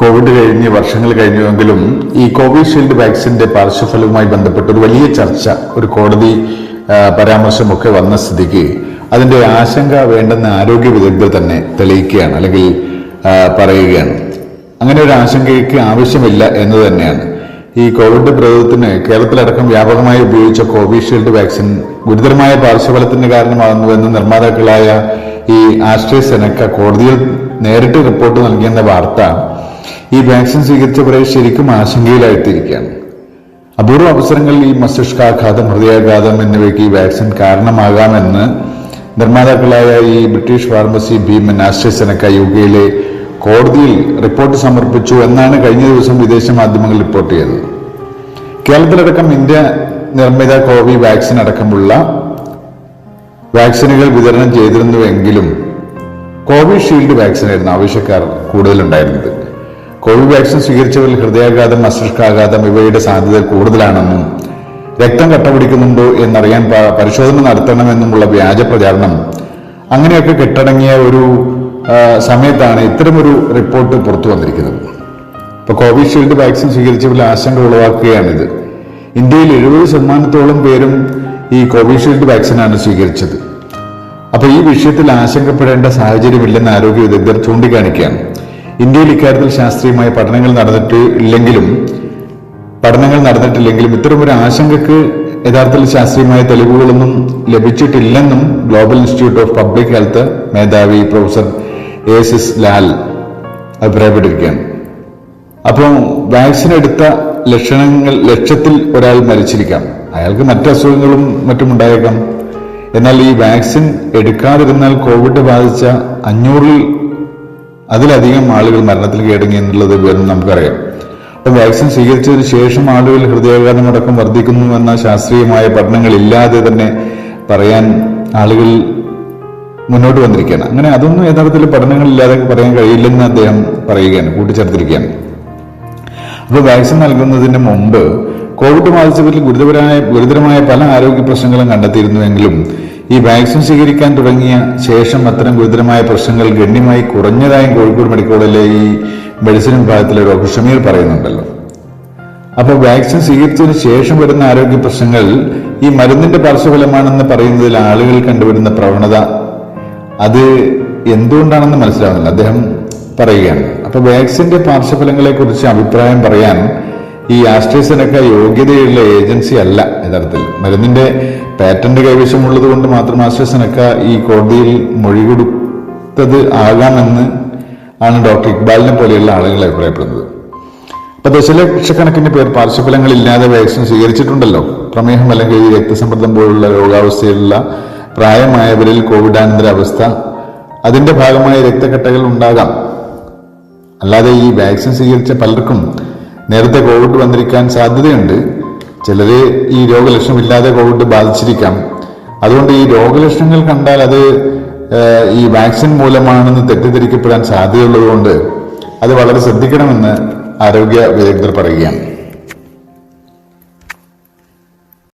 Covid കഴിഞ്ഞ് വർഷങ്ങൾ കഴിഞ്ഞുവെങ്കിലും ഈ കോവിഷീൽഡ് വാക്സിന്റെ പാർശ്വഫലവുമായി ബന്ധപ്പെട്ട് ഒരു വലിയ ചർച്ച ഒരു കോടതി പരാമർശമൊക്കെ വന്ന സ്ഥിതിക്ക് അതിന്റെ ആശങ്ക വേണ്ടെന്ന് ആരോഗ്യ വിദഗ്ധർ തന്നെ തെളിയിക്കുകയാണ് അല്ലെങ്കിൽ പറയുകയാണ്. അങ്ങനെ ഒരു ആശങ്കയ്ക്ക് ആവശ്യമില്ല എന്ന് തന്നെയാണ്. ഈ കോവിഡ് പ്രതിരോധത്തിന് കേരളത്തിലടക്കം വ്യാപകമായി ഉപയോഗിച്ച കോവിഷീൽഡ് വാക്സിൻ ഗുരുതരമായ പാർശ്വഫലത്തിന് കാരണമാകുന്നുവെന്ന് നിർമ്മാതാക്കളായ ഈ ആസ്ട്രേസെനക്ക കോടതിയിൽ നേരിട്ട് റിപ്പോർട്ട് നൽകിയെന്ന വാർത്ത ഈ വാക്സിൻ സ്വീകരിച്ചവരെ ശരിക്കും ആശങ്കയിലായിത്തിരിക്കുകയാണ് അപൂർവ അവസരങ്ങളിൽ ഈ മസ്തിഷ്കാഘാതം ഹൃദയാഘാതം എന്നിവയ്ക്ക് ഈ വാക്സിൻ കാരണമാകാമെന്ന് നിർമ്മാതാക്കളായ ഈ ബ്രിട്ടീഷ് ഫാർമസി ഭീമൻ ആശ്രയസനക്ക യു കെയിലെ കോടതിയിൽ റിപ്പോർട്ട് സമർപ്പിച്ചു എന്നാണ് കഴിഞ്ഞ ദിവസം വിദേശ മാധ്യമങ്ങൾ റിപ്പോർട്ട് ചെയ്തത്. കേരളത്തിലടക്കം ഇന്ത്യ നിർമ്മിത കോവി വാക്സിൻ അടക്കമുള്ള വാക്സിനുകൾ വിതരണം ചെയ്തിരുന്നുവെങ്കിലും കോവിഷീൽഡ് വാക്സിനായിരുന്നു ആവശ്യക്കാർ കൂടുതലുണ്ടായിരുന്നത്. കോവിഡ് വാക്സിൻ സ്വീകരിച്ചവരിൽ ഹൃദയാഘാതം മസ്തിഷ്കാഘാതം ഇവയുടെ സാധ്യത കൂടുതലാണെന്നും രക്തം കട്ടപിടിക്കുന്നുണ്ടോ എന്നറിയാൻ പരിശോധന നടത്തണമെന്നുമുള്ള വ്യാജ പ്രചാരണം. അങ്ങനെയൊക്കെ കെട്ടടങ്ങിയ ഒരു സമയത്താണ് ഇത്തരമൊരു റിപ്പോർട്ട് പുറത്തു വന്നിരിക്കുന്നത്. ഇപ്പൊ കോവിഷീൽഡ് വാക്സിൻ സ്വീകരിച്ചവരിൽ ആശങ്ക ഉളവാക്കുകയാണിത്. ഇന്ത്യയിൽ എഴുപത് ശതമാനത്തോളം പേരും ഈ കോവിഷീൽഡ് വാക്സിനാണ് സ്വീകരിച്ചത്. അപ്പോൾ ഈ വിഷയത്തിൽ ആശങ്കപ്പെടേണ്ട സാഹചര്യമില്ലെന്ന് ആരോഗ്യ വിദഗ്ധർ ചൂണ്ടിക്കാണിക്കുകയാണ്. ഇന്ത്യയിൽ ഇക്കാര്യത്തിൽ ശാസ്ത്രീയമായ പഠനങ്ങൾ നടന്നിട്ട് ഇല്ലെങ്കിലും പഠനങ്ങൾ നടന്നിട്ടില്ലെങ്കിലും ഇത്തരമൊരു ആശങ്കക്ക് യഥാർത്ഥത്തിൽ ശാസ്ത്രീയമായ തെളിവുകളൊന്നും ലഭിച്ചിട്ടില്ലെന്നും global institute of public health മേധാവി പ്രൊഫസർ എ എസ് ലാൽ അഭിപ്രായപ്പെട്ടിരിക്കുകയാണ്. അപ്പോൾ വാക്സിൻ എടുത്ത ലക്ഷണങ്ങൾ ലക്ഷത്തിൽ ഒരാൾ മരിച്ചിരിക്കാം. അയാൾക്ക് മറ്റു അസുഖങ്ങളും മറ്റും ഉണ്ടായേക്കാം എന്നാൽ ഈ വാക്സിൻ എടുക്കാതിരുന്നാൽ കോവിഡ് ബാധിച്ച അഞ്ഞൂറിൽ അതിലധികം ആളുകൾ മരണത്തിൽ കീഴടങ്ങി എന്നുള്ളത് വിവരം നമുക്കറിയാം. അപ്പം വാക്സിൻ സ്വീകരിച്ചതിന് ശേഷം ആളുകൾ ഹൃദയാഘാതം അടക്കം വർദ്ധിക്കുന്നുവെന്ന ശാസ്ത്രീയമായ പഠനങ്ങൾ ഇല്ലാതെ തന്നെ പറയാൻ ആളുകൾ മുന്നോട്ട് വന്നിരിക്കുകയാണ്. അങ്ങനെ അതൊന്നും യഥാർത്ഥത്തിൽ പഠനങ്ങളില്ലാതെ പറയാൻ കഴിയില്ലെന്ന് അദ്ദേഹം പറയുകയാണ് കൂട്ടിച്ചേർത്തിരിക്കുകയാണ്. അപ്പോൾ വാക്സിൻ നൽകുന്നതിന് മുമ്പ് കോവിഡ് ബാധിച്ചവരിൽ ഗുരുതരമായ ഗുരുതരമായ പല ആരോഗ്യ പ്രശ്നങ്ങളും കണ്ടെത്തിയിരുന്നുവെങ്കിലും ഈ വാക്സിൻ സ്വീകരിക്കാൻ തുടങ്ങിയ ശേഷം അത്തരം ഗുരുതരമായ പ്രശ്നങ്ങൾ ഗണ്യമായി കുറഞ്ഞതായും കോഴിക്കോട് മെഡിക്കൽ കോളേജിലെ ഈ മെഡിസിൻ വിഭാഗത്തിലെ ഡോക്ടർ ഷമീർ പറയുന്നുണ്ടല്ലോ. അപ്പോൾ വാക്സിൻ സ്വീകരിച്ചതിന് ശേഷം വരുന്ന ആരോഗ്യ പ്രശ്നങ്ങൾ ഈ മരുന്നിന്റെ പാർശ്വഫലമാണെന്ന് പറയുന്നതിൽ ആളുകൾ കണ്ടുവരുന്ന പ്രവണത അത് എന്തുകൊണ്ടാണെന്ന് മനസ്സിലാവുന്നില്ല. അദ്ദേഹം പറയുകയാണ്. അപ്പോൾ വാക്സിന്റെ പാർശ്വഫലങ്ങളെക്കുറിച്ച് അഭിപ്രായം പറയാൻ ഈ ആസ്ട്രേസിനൊക്കെ യോഗ്യതയുള്ള ഏജൻസി അല്ല യഥാർത്ഥത്തിൽ. മരുന്നിന്റെ പാറ്റന്റ് കൈവശമുള്ളത് കൊണ്ട് മാത്രം ആസ്ട്രേസനക്ക ഈ കോടതിയിൽ മൊഴി കൊടുത്തത് ആകാമെന്ന് ആണ് ഡോക്ടർ ഇക്ബാലിനെ പോലെയുള്ള ആളുകൾ അഭിപ്രായപ്പെടുന്നത്. അപ്പൊ ദശലക്ഷക്കണക്കിന് പേർ പാർശ്വഫലങ്ങൾ ഇല്ലാതെ വാക്സിൻ സ്വീകരിച്ചിട്ടുണ്ടല്ലോ. പ്രമേഹം അല്ലെങ്കിൽ രക്തസമ്മർദ്ദം പോലുള്ള രോഗാവസ്ഥയിലുള്ള പ്രായമായവരിൽ കോവിഡാനന്തര അവസ്ഥ അതിന്റെ ഭാഗമായി രക്തക്കെട്ടകൾ ഉണ്ടാകാം. അല്ലാതെ ഈ വാക്സിൻ സ്വീകരിച്ച പലർക്കും നേരത്തെ കോവിഡ് വന്നിരിക്കാൻ സാധ്യതയുണ്ട്. ചിലരെ ഈ രോഗലക്ഷണമില്ലാതെ കോവിഡ് ബാധിച്ചിരിക്കാം. അതുകൊണ്ട് ഈ രോഗലക്ഷണങ്ങൾ കണ്ടാൽ അത് ഈ വാക്സിൻ മൂലമാണെന്ന് തെറ്റിദ്ധരിക്കപ്പെടാൻ സാധ്യതയുള്ളതുകൊണ്ട് അത് വളരെ ശ്രദ്ധിക്കണമെന്ന് ആരോഗ്യ വിദഗ്ധർ പറയുകയാണ്.